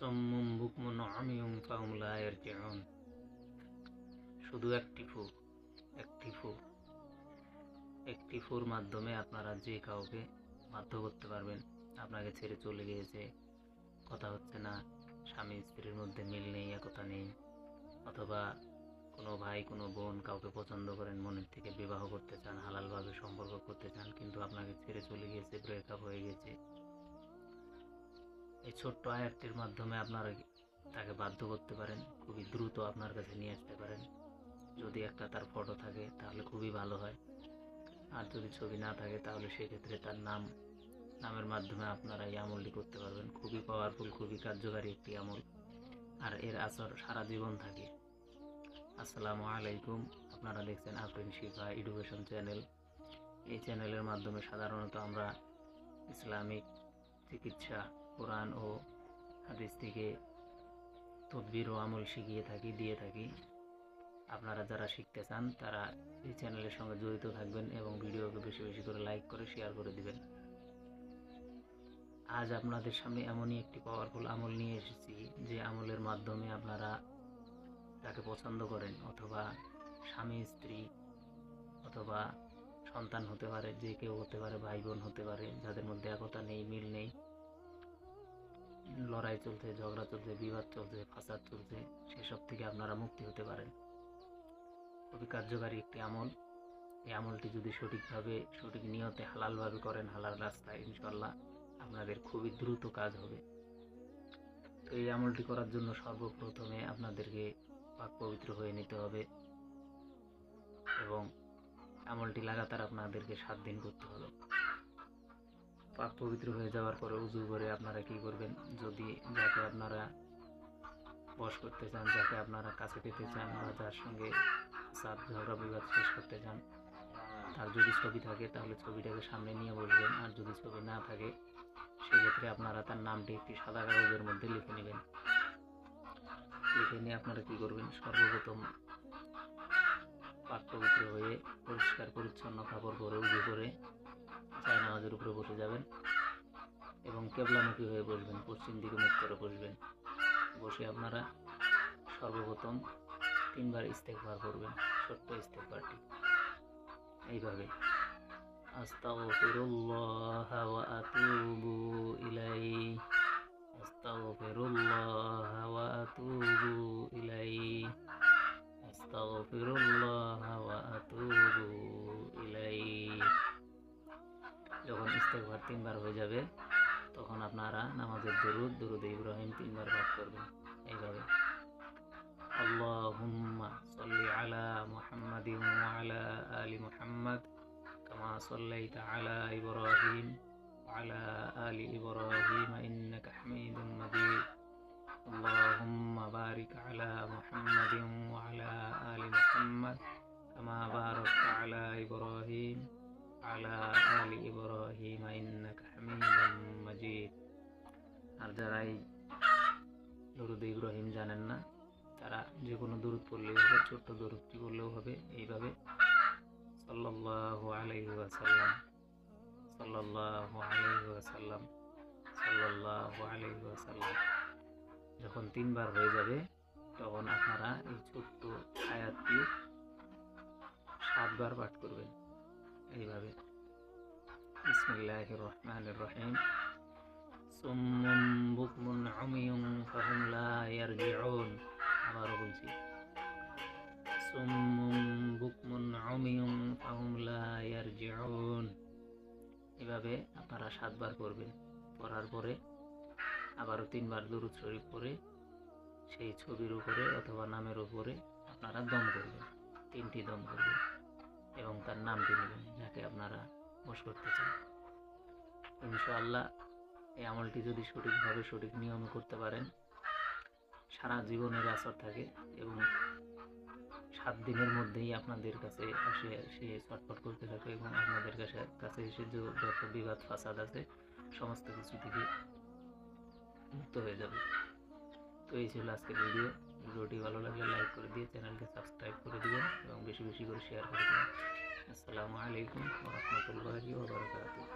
সাম্মুম বুকমুন আমিয়ুম ফাহুম লা ইয়ারজিউন। শুধু একটি ফু একটি ফু, একটি ফুর মাধ্যমে আপনারা যে কাউকে বাধ্য করতে পারবেন, আপনাকে ছেড়ে চলে গিয়েছে। কথা হচ্ছে না, স্বামী স্ত্রীর মধ্যে মিল নেই, একতা নেই। অথবা কোনো ভাই, কোনো বোন কাউকে পছন্দ করেন, মনের থেকে বিবাহ করতে চান, হালালভাবে সম্পর্ক করতে চান, কিন্তু আপনাকে ছেড়ে চলে গিয়েছে ব্রেকআপ হয়ে গেছে এই ছোট্ট আয়াতটির মাধ্যমে আপনারা তাকে বাধ্য করতে পারেন? খুবই দ্রুত আপনার কাছে নিয়ে আসতে পারেন। যদি একটা তার ফটো থাকে, তাহলে খুবই ভালো হয়। আর যদি ছবি না থাকে, তাহলে সেক্ষেত্রে তার নাম, নামের মাধ্যমে আপনারা এই আমলটি করতে পারবেন। খুবই পাওয়ারফুল খুবই কার্যকারী একটি আমল। আর এর আসর সারা জীবন থাকে। আসসালামু আলাইকুম। আপনারা দেখছেন আফরিন শিফা এডুকেশন চ্যানেল এই চ্যানেলের মাধ্যমে সাধারণত আমরা ইসলামিক চিকিৎসা কোরআন ও হাদিস থেকে তদবির ও আমল শিখিয়ে থাকি, দিয়ে থাকি। আপনারা যারা শিখতে চান, তারা এই চ্যানেলের সঙ্গে জড়িত থাকবেন এবং ভিডিওকে বেশি বেশি করে লাইক করে, শেয়ার করে দিবেন। আজ আপনাদের সামনে এমনই একটি পাওয়ারফুল আমল নিয়ে এসেছি, যে আমলের মাধ্যমে আপনারা যাকে পছন্দ করেন অথবা স্বামী, স্ত্রী অথবা সন্তান হতে পারে, যে কেউ হতে পারে ভাই বোন হতে পারে, যাদের মধ্যে একতা নেই, মিল নেই। লড়াই চলছে, ঝগড়া চলছে, বিবাদ চলছে, ফাসাদ চলছে, সেসব থেকে আপনারা মুক্তি হতে পারেন। খুবই কার্যকারী একটি আমল। এই আমলটি যদি সঠিকভাবে, সঠিক নিয়তে হালালভাবে করেন, হালাল রাস্তায় ইনশাল্লাহ আপনাদের খুবই দ্রুত কাজ হবে। তো এই আমলটি করার জন্য সর্বপ্রথমে আপনাদেরকে পাক পবিত্র হয়ে নিতে হবে এবং আমলটি লাগাতার আপনাদেরকে সাত দিন করতে হবে। পাক পবিত্র হয়ে যাওয়ার পরে উজু করে আপনারা কি করবেন? যদি যাকে আপনারা বস করতে চান, যাকে আপনারা কাছে পেতে চান বা যার সঙ্গে সাত ঝগড়া বিবাদ শেষ করতে চান, তার যদি ছবি থাকে, তাহলে ছবিটাকে সামনে নিয়ে বসবেন। আর যদি ছবি না থাকে, সেক্ষেত্রে আপনারা তার নামটি একটি সাদা কাগজের মধ্যে লিখে নেবেন। লিখে নিয়ে আপনারা কি করবেন? সর্বপ্রথম পবিত্র হয়ে পরিষ্কার পরিচ্ছন্ন কাপড় পরে উজু করে চায় নামাজের উপরে বসে যাবেন এবং কেবলামুখী হয়ে বসবেন, পশ্চিম দিকে মুখ করে বসবেন। বসে আপনারা সর্বপ্রথম তিনবার ইস্তেকবার করবেন, ছোট্ট ইস্তেকবারটি এইভাবে। আস্তাগফিরুল্লাহ ওয়া আতুবু ইলাইহি। আস্তাগফিরুল্লাহ ওয়া যখন ইস্তেগফার তিনবার হয়ে যাবে তখন আপনারা নামাজের দরুদ দরুদ ইব্রাহিম তিনবার পাঠ করবেন এইভাবে اللهم صل على محمد وعلى آل محمد كما صليت على إبراهيم وعلى آل إبراهيم إنك حميد আলা আলি ইব্রাহিম ইন্নাকা হামিদুম মাজিদ আর যারা এই দরুদ ইব্রাহিম জানেন না, তারা যে কোনো দরুদ পড়লেও হবে, ছোট্ট দরুদটি করলেও হবে, এইভাবে সাল্লাল্লাহু আলাইহি ওয়াসাল্লাম, সাল্লাল্লাহু আলাইহি ওয়াসাল্লাম, সাল্লাল্লাহু আলাইহি ওয়াসাল্লাম যখন তিনবার হয়ে যাবে, তখন আপনারা এই ছোট্ট আয়াতটি সাতবার পাঠ করবেন। এইভাবে। বিসমিল্লাহির রহমানির রহিম সুম্মুম বুকমুন উমিয়ুন ফাহুম লা ইয়ারজিউন। আবারও বলছি। সুম্মুম বুকমুন উমিয়ুন ফাহুম লা ইয়ারজিউন। এভাবে আপনারা সাতবার করবেন করার পরে আবারও তিনবার দুরুদ শরীফ পরে সেই ছবির উপরে অথবা নামের উপরে আপনারা দম করবেন। তিনটি দম করবেন। এবং তার নামটি নেবেন যাকে আপনারা বস করতে চান। ইনশাআল্লাহ এই আমলটি যদি সঠিকভাবে সঠিক নিয়মে করতে পারেন, সারা জীবনের আসর থাকে এবং সাত দিনের মধ্যেই আপনাদের কাছে আসে সে ছটফট করতে থাকে এবং আপনাদের কাছে কাছে এসে যে যত বিবাদ, ফাসাদ আছে, সমস্ত কিছু থেকে মুক্ত হয়ে যাবে। তো এই ছিল আজকের ভিডিও ভিডিওটি ভালো লাগলে লাইক করে দিয়ে চ্যানেলকে সাবস্ক্রাইব করে দিবেন এবং বেশি বেশি করে শেয়ার করে দেবেন আসসালামু আলাইকুম রহমতুল্লাহি ওবরাকাতুহ